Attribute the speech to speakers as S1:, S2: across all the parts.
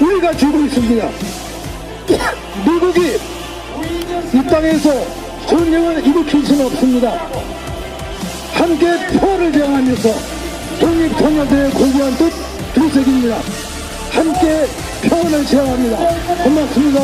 S1: 우리가 쥐고 있습니다. 미국이 이 땅에서 전쟁을 일으킬 수는 없습니다. 함께 표를 제공하면서 독립통일대에 공부한 뜻 두색입니다. 함께 표현을 제공합니다. 고맙습니다.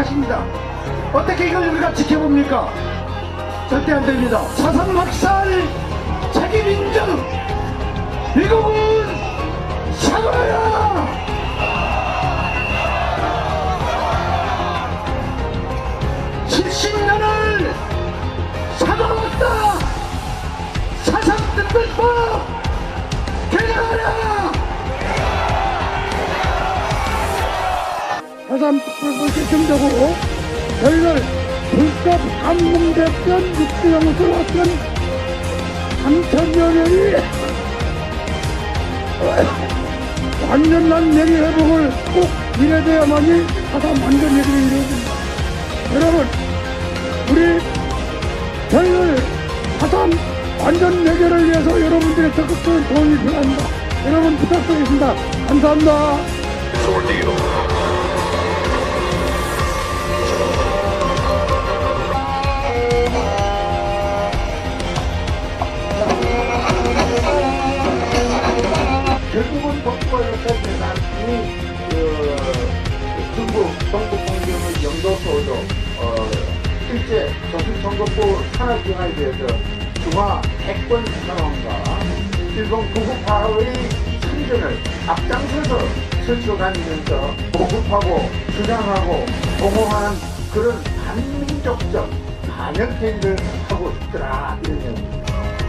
S1: 세상으로 다 가십니다. 어떻게 이걸 우리가 지켜봅니까? 절대 안 됩니다. 사삼 학살 책임 인정 미국은 사과해라! 칠십 년을 사과했다! 사상특별법 사상특별법 개정되고 저희들 불법 감봉됐던 육수영스러웠던 3천여 년이 완전한 명예 회복을 꼭 이뤄야만이 사상 완전 회복이 이루어집니다. 여러분, 우리 저희들 사상 완전 해결을 위해서 여러분들의 적극적인 도움이 필요합니다. 여러분 부탁드리겠습니다. 감사합니다.
S2: 조선정부부 산업기관에 대해서 중화 핵권 선언과 일본 구급화의 참전을 앞장서서 설쳐다니면서 보급하고 주장하고 보호하는 그런 반민족적 반역행위를 하고 있더라 이러면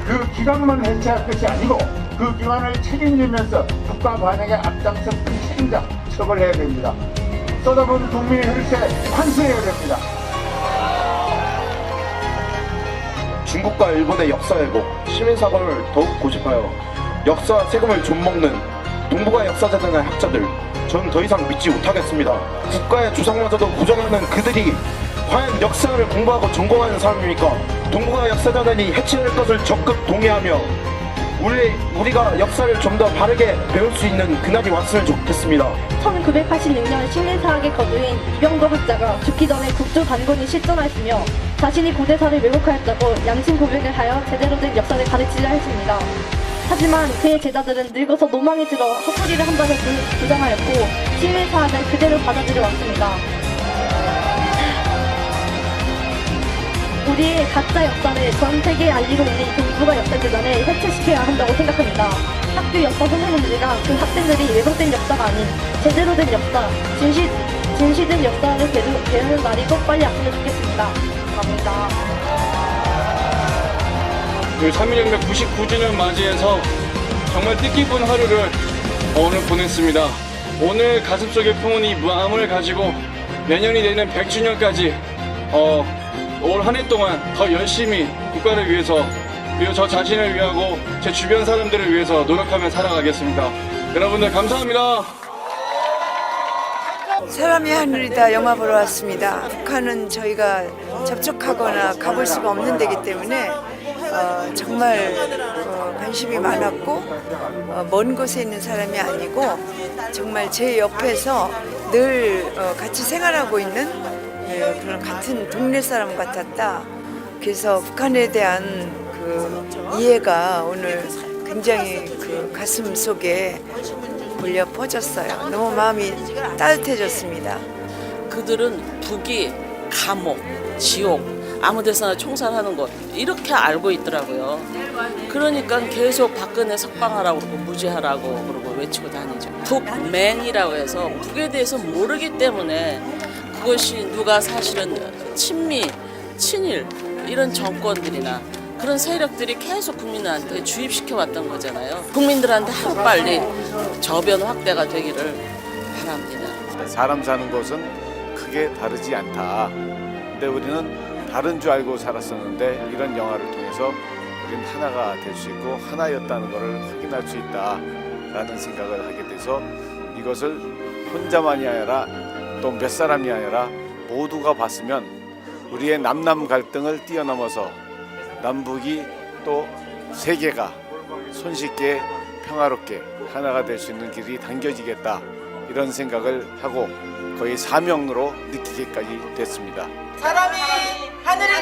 S2: 그 기관만 해체할 것이 아니고 그 기관을 책임지면서 국가 반역에 앞장섰던 책임자 처벌해야 됩니다. 쏟아부은 국민의 혈세 환수해야 됩니다.
S3: 중국과 일본의 역사 왜곡, 시민사고를 더욱 고집하여 역사와 세금을 좀먹는 동북아 역사재단의 학자들 전 더 이상 믿지 못하겠습니다. 국가의 주상마저도 부정하는 그들이 과연 역사를 공부하고 전공하는 사람입니까? 동북아 역사재단이 해체할 것을 적극 동의하며 우리, 우리가 역사를 좀 더 바르게 배울 수 있는 그날이 왔으면 좋겠습니다.
S4: 1986년 식민사학의 거두인 이병도 학자가 죽기 전에 국조 단군이 실존하였으며 자신이 고대사를 왜곡하였다고 양심 고백을 하여 제대로 된 역사를 가르치려 했습니다. 하지만 그의 제자들은 늙어서 노망이 들어 헛소리를 한다고 주- 주장하였고 식민사학을 그대로 받아들여 왔습니다. 우리의 가짜 역사를 전 세계에 알리고 있는 동북아 역사재단에 해체시켜야 한다고 생각합니다. 학교 역사 선생님들과 그 학생들이 왜곡된 역사가 아닌 제대로 된 역사, 진실, 진실된 역사를 배우, 배우는 날이 꼭 빨리 왔으면 좋겠습니다. 감사합니다.
S5: 그 3.1혁명 99주년 맞이해서 정말 뜻깊은 하루를 오늘 보냈습니다. 오늘 가슴속의 풍운이 마음을 가지고 내년이 되는 100주년까지 어, 올 한 해 동안 더 열심히 국가를 위해서 그리고 저 자신을 위하고 제 주변 사람들을 위해서 노력하며 살아가겠습니다. 여러분들 감사합니다.
S6: 사람이 하늘이다 영화 보러 왔습니다. 북한은 저희가 접촉하거나 가볼 수가 없는 데기 때문에 어, 정말 어, 관심이 많았고 어, 먼 곳에 있는 사람이 아니고 정말 제 옆에서 늘 어, 같이 생활하고 있는 예, 그런 같은 동네 사람 같았다. 그래서 북한에 대한 그 이해가 오늘 굉장히 그 가슴 속에 울려 퍼졌어요. 너무 마음이 따뜻해졌습니다.
S7: 그들은 북이 감옥, 지옥, 아무 데서나 총살하는 곳 이렇게 알고 있더라고요. 그러니까 계속 박근혜 석방하라고 그러고 무죄하라고 그러고 외치고 다니죠. 북맹이라고 해서 북에 대해서 모르기 때문에 그것이 누가 사실은 친미, 친일 이런 정권들이나 그런 세력들이 계속 국민한테 주입시켜 왔던 거잖아요. 국민들한테 하루빨리 저변 확대가 되기를 바랍니다.
S8: 사람 사는 곳은 크게 다르지 않다. 근데 우리는 다른 줄 알고 살았었는데 이런 영화를 통해서 우리는 하나가 될 수 있고 하나였다는 것을 확인할 수 있다라는 생각을 하게 돼서 이것을 혼자만이 아니라 또 몇 사람이 아니라 모두가 봤으면 우리의 남남 갈등을 뛰어넘어서 남북이 또 세계가 손쉽게 평화롭게 하나가 될 수 있는 길이 당겨지겠다 이런 생각을 하고 거의 사명으로 느끼기까지 됐습니다.
S9: 사람이 하늘이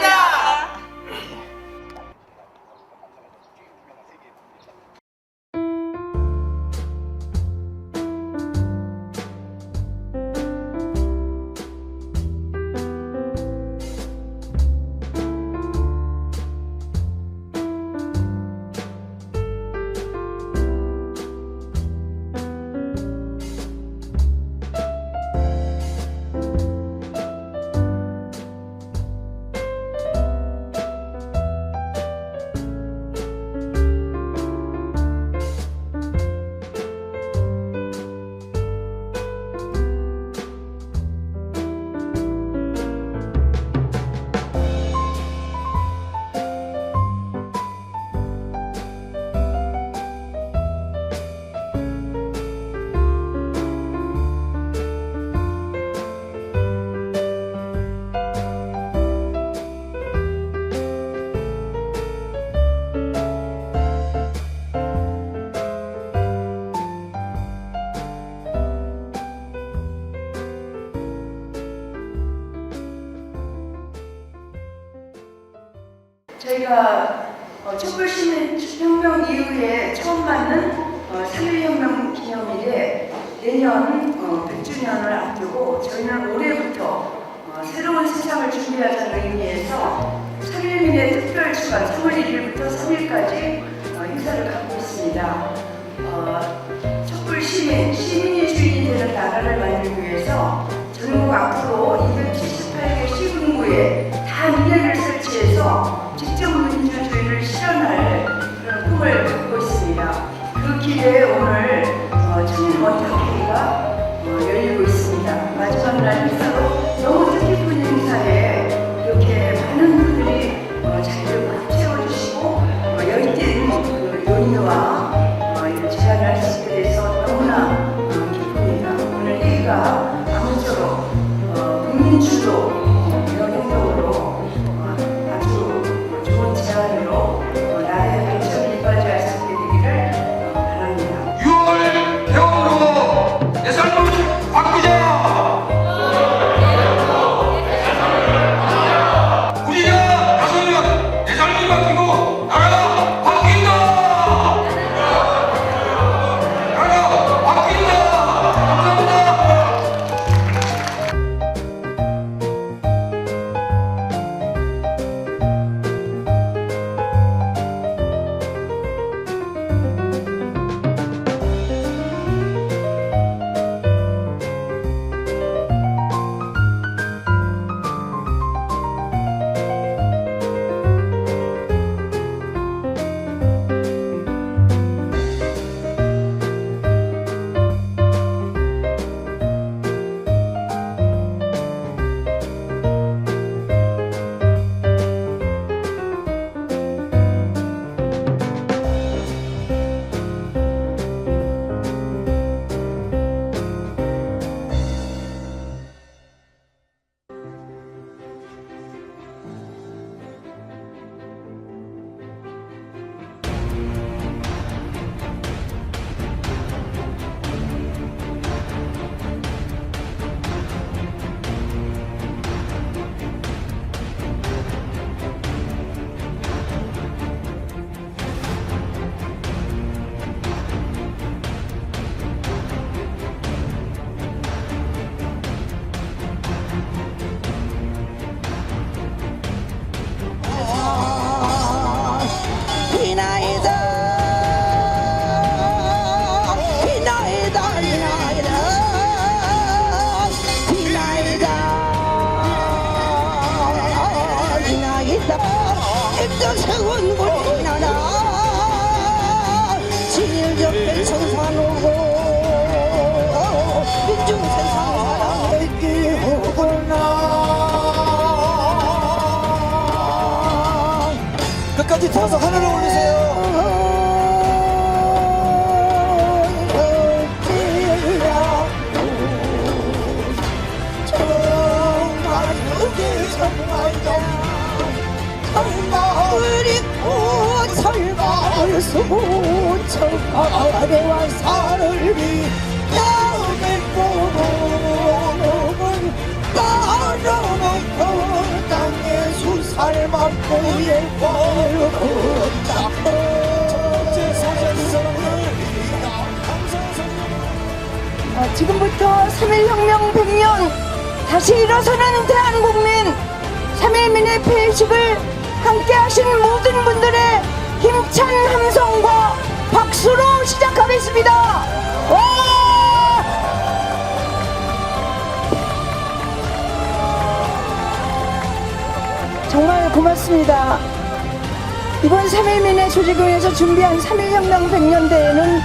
S6: 저희가 어, 촛불시민혁명 이후에 처음 맞는 어, 3.1혁명 기념일에 내년 어, 100주년을 앞두고 저희는 올해부터 어, 새로운 세상을 준비하자는 의미에서 3.1민의 특별 주간 3월 1일부터 3일까지 어, 행사를 갖고 있습니다. 어, 촛불시민, 시민이 주인이 되는 나라를 만들기 위해서 전국 앞으로 278개 시군구에 단위를 그
S10: 서서 하늘을
S11: 그리고 철가을 수처가 아래와 살을 위 예뻐를 걷다 어, 지금부터 3.1혁명 100년 다시 일어서는 대한국민 3.1민의 폐식을 함께 하신 모든 분들의 힘찬 함성과 박수로 시작하겠습니다. 와! 정말 고맙습니다. 이번 3.1민의 조직을 위해서 준비한 3.1혁명 100년대에는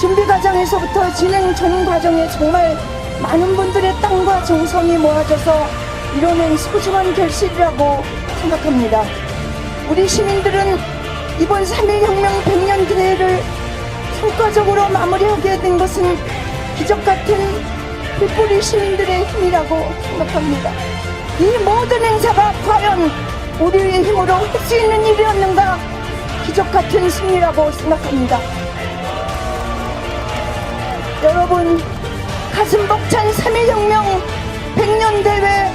S11: 준비 과정에서부터 진행 전 과정에 정말 많은 분들의 땀과 정성이 모아져서 이뤄낸 소중한 결실이라고 생각합니다. 우리 시민들은 이번 3.1혁명 100년 대회를 성과적으로 마무리하게 된 것은 기적 같은 빗뿌리 시민들의 힘이라고 생각합니다. 이 모든 행사가 과연 우리의 힘으로 할 수 있는 일이었는가 기적 같은 승리라고 생각합니다. 여러분 가슴 벅찬 3.1혁명 100년 대회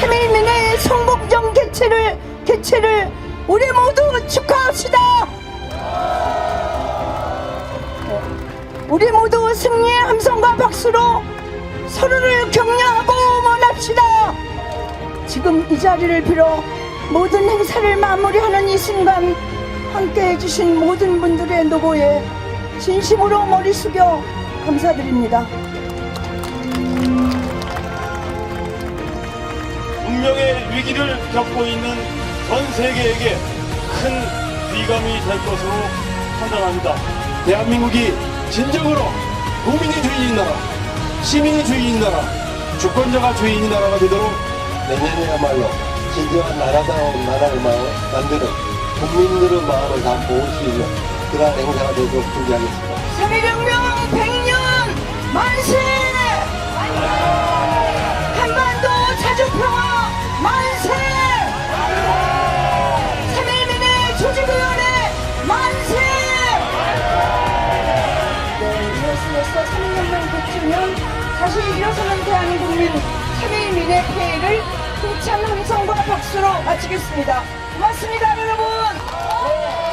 S11: 3.1민의 성공적 개최를 개최를 우리 모두 축하합시다. 네. 우리 모두 승리의 함성과 박수로 서로를 격려하고 응원합시다. 지금 이 자리를 빌어 모든 행사를 마무리하는 이 순간 함께 해 주신 모든 분들의 노고에 진심으로 머리 숙여 감사드립니다.
S10: 운명의 위기를 겪고 있는 전 세계에게 큰 위감이 될 것으로 판단합니다. 대한민국이 진정으로 국민이 주인인 나라, 시민이 주인인 나라, 주권자가 주인인 나라가 되도록
S12: 내년에야말로 진정한 나라다운 나라를 마- 만드는 국민들의 마음을 다 모을 수 있는 그러한 행사가 되도록 준비하겠습니다.
S11: 3.1혁명 100년 만세! 한반도 자주평화 만세! 3.1민의 조직위원회 만세! 네, 이것으로써 3.1혁명 100주년 다시 일어서는 대한국민 3.1민의 폐해를 힘찬 함성과 박수로 마치겠습니다. 고맙습니다, 여러분!